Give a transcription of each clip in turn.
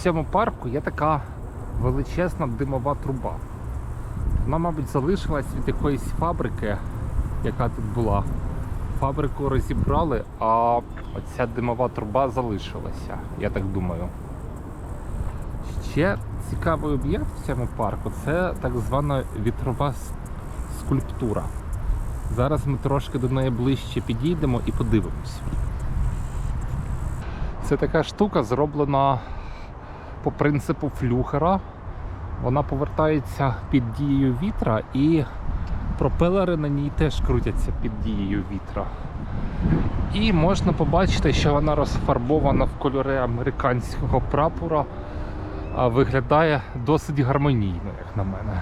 цьому парку є така величезна димова труба. Вона, мабуть, залишилась від якоїсь фабрики, яка тут була. Фабрику розібрали, а оця димова труба залишилася, я так думаю. Ще цікавий об'єкт в цьому парку це так звана вітрова скульптура. Зараз ми трошки до неї ближче підійдемо і подивимось. Це така штука зроблена по принципу флюхера. Вона повертається під дією вітра і пропелери на ній теж крутяться під дією вітра. І можна побачити, що вона розфарбована в кольори американського прапора, а виглядає досить гармонійно, як на мене.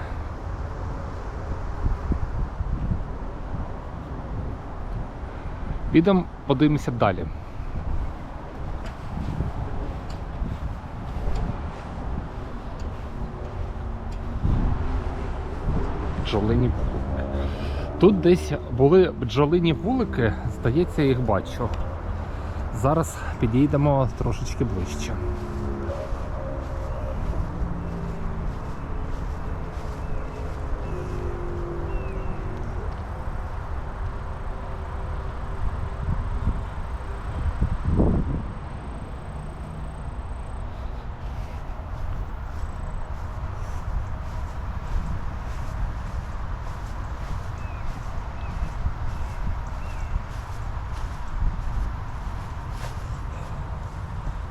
Підемо подивимося далі. Бджолині вулики. Тут десь були бджолині вулики, здається, їх бачу. Зараз підійдемо трошечки ближче.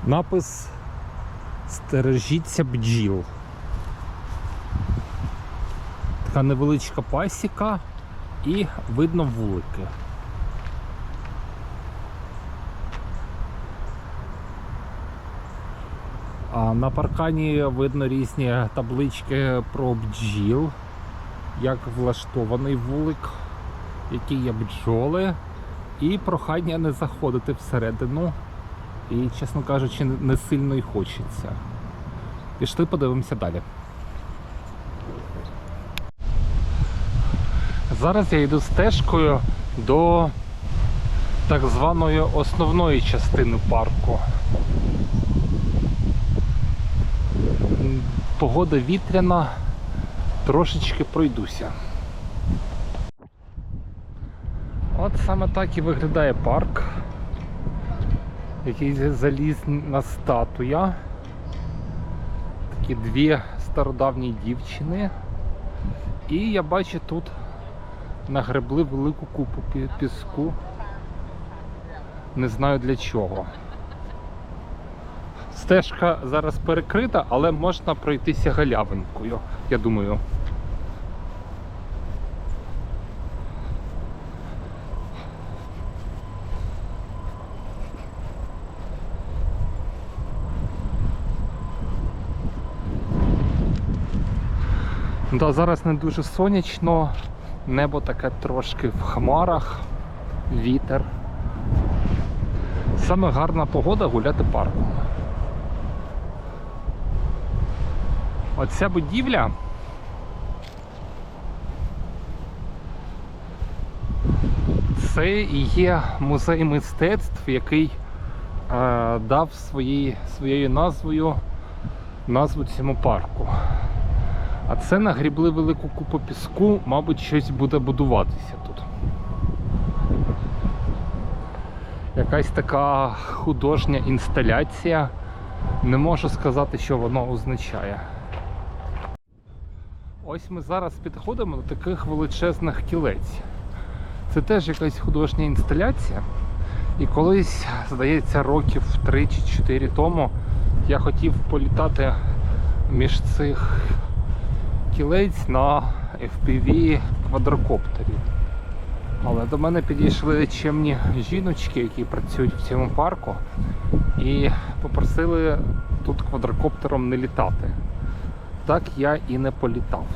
Напис Стережіться бджіл. Така невеличка пасіка і видно вулики. А на паркані видно різні таблички про бджіл, як влаштований вулик, які є бджоли, і прохання не заходити всередину. І, чесно кажучи, не- сильно й хочеться. Пішли, подивимося далі. Зараз я йду стежкою до так званої основної частини парку. Погода вітряна, трошечки пройдуся. От саме так і виглядає парк якийсь залізна статуя. Такі дві стародавні дівчини. І я бачу тут нагребли велику купу піску. Не знаю для чого. Стежка зараз перекрита, але можна пройтися галявинкою, я думаю. Да, зараз не дуже сонячно, небо таке трошки в хмарах, вітер. Саме гарна погода гуляти парком. Оця будівля. Це і є музей мистецтв, який е, дав своїй, своєю назвою назву цьому парку. А це нагрібли велику купу піску, мабуть, щось буде будуватися тут. Якась така художня інсталяція. Не можу сказати, що воно означає. Ось ми зараз підходимо до таких величезних кілець. Це теж якась художня інсталяція. І колись, здається, років 3 чи 4 тому я хотів політати між цих кілець на FPV квадрокоптері. Але до мене підійшли чемні жіночки, які працюють в цьому парку, і попросили тут квадрокоптером не літати. Так я і не політав.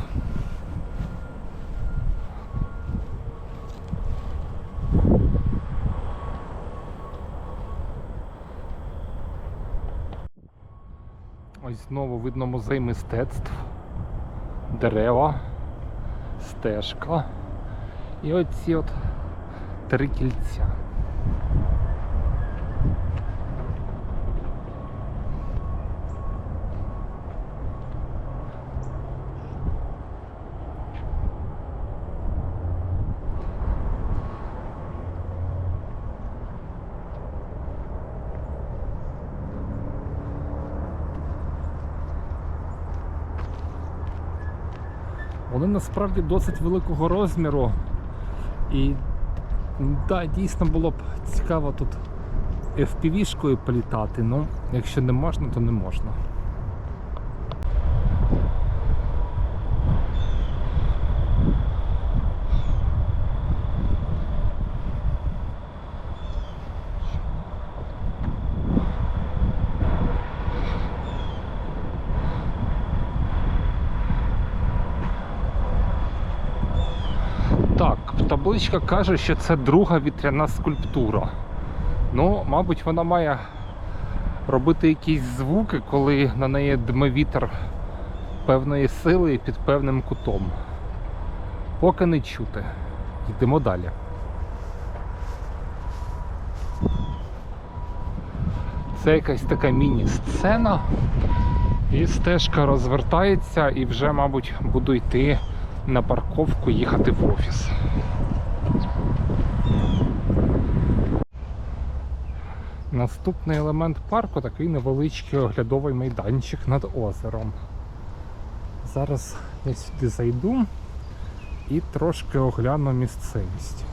Ось знову видно музей мистецтв, дерева, стежка і оці от три кільця. Вони насправді досить великого розміру. І да, дійсно було б цікаво тут FPV-шкою політати, ну якщо не можна, то не можна. Так, табличка каже, що це друга вітряна скульптура. Ну, мабуть, вона має робити якісь звуки, коли на неї дме вітер певної сили і під певним кутом. Поки не чути. Йдемо далі. Це якась така міні-сцена. І стежка розвертається і вже, мабуть, буду йти на парковку, їхати в офіс. Наступний елемент парку такий невеличкий оглядовий майданчик над озером. Зараз я сюди зайду і трошки огляну місцевість.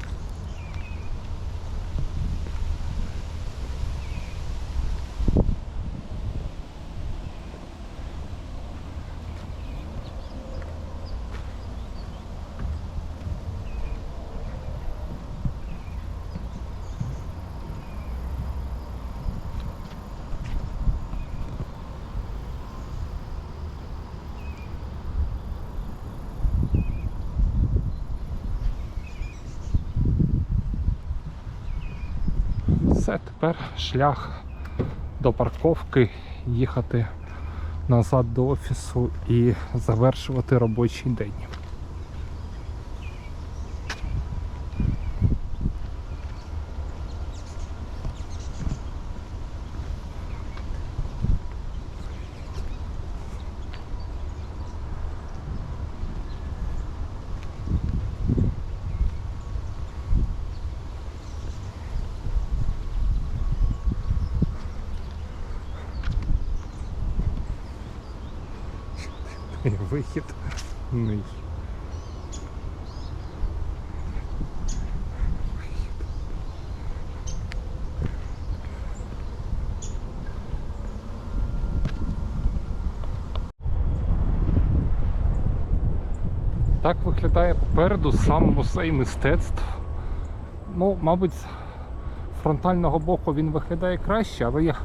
Все, тепер шлях до парковки, їхати назад до офісу і завершувати робочий день. Вихід. Ний. Так виглядає попереду сам музей мистецтв. Ну, мабуть, з фронтального боку він виглядає краще, але я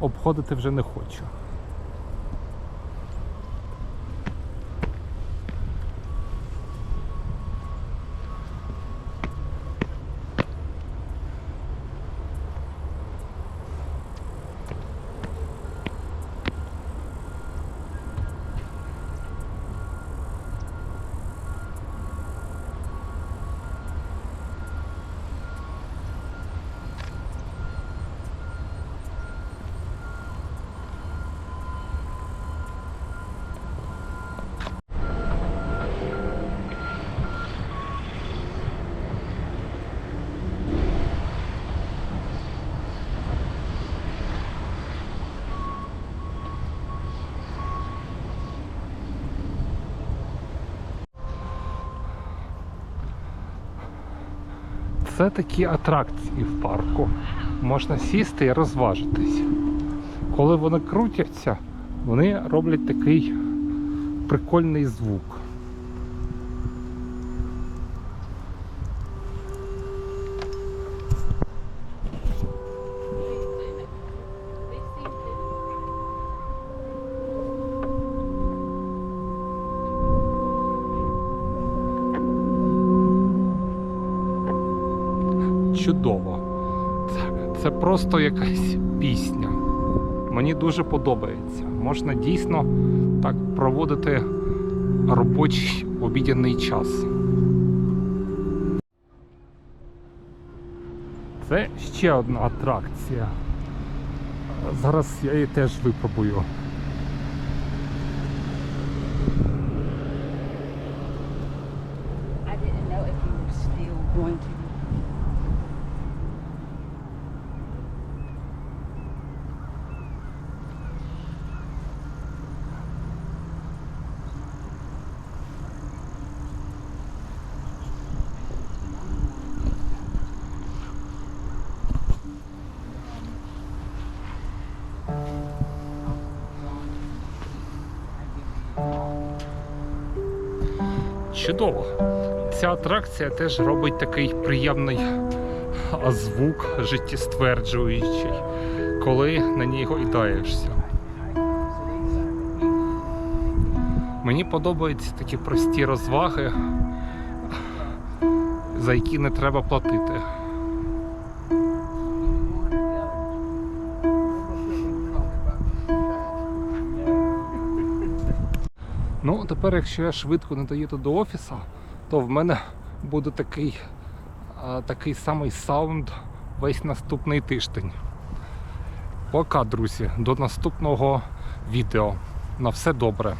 обходити вже не хочу. Це такі атракції в парку. Можна сісти і розважитись. Коли вони крутяться, вони роблять такий прикольний звук. Чудово. Це, це просто якась пісня. Мені дуже подобається. Можна дійсно так проводити робочий обідяний час. Це ще одна атракція. Зараз я її теж випробую. Чудово. Ця атракція теж робить такий приємний звук життєстверджуючий, коли на ній гойдаєшся. Мені подобаються такі прості розваги, за які не треба платити. Ну, тепер, якщо я швидко не доїду до офісу, то в мене буде такий, такий самий саунд весь наступний тиждень. Пока, друзі, до наступного відео. На все добре.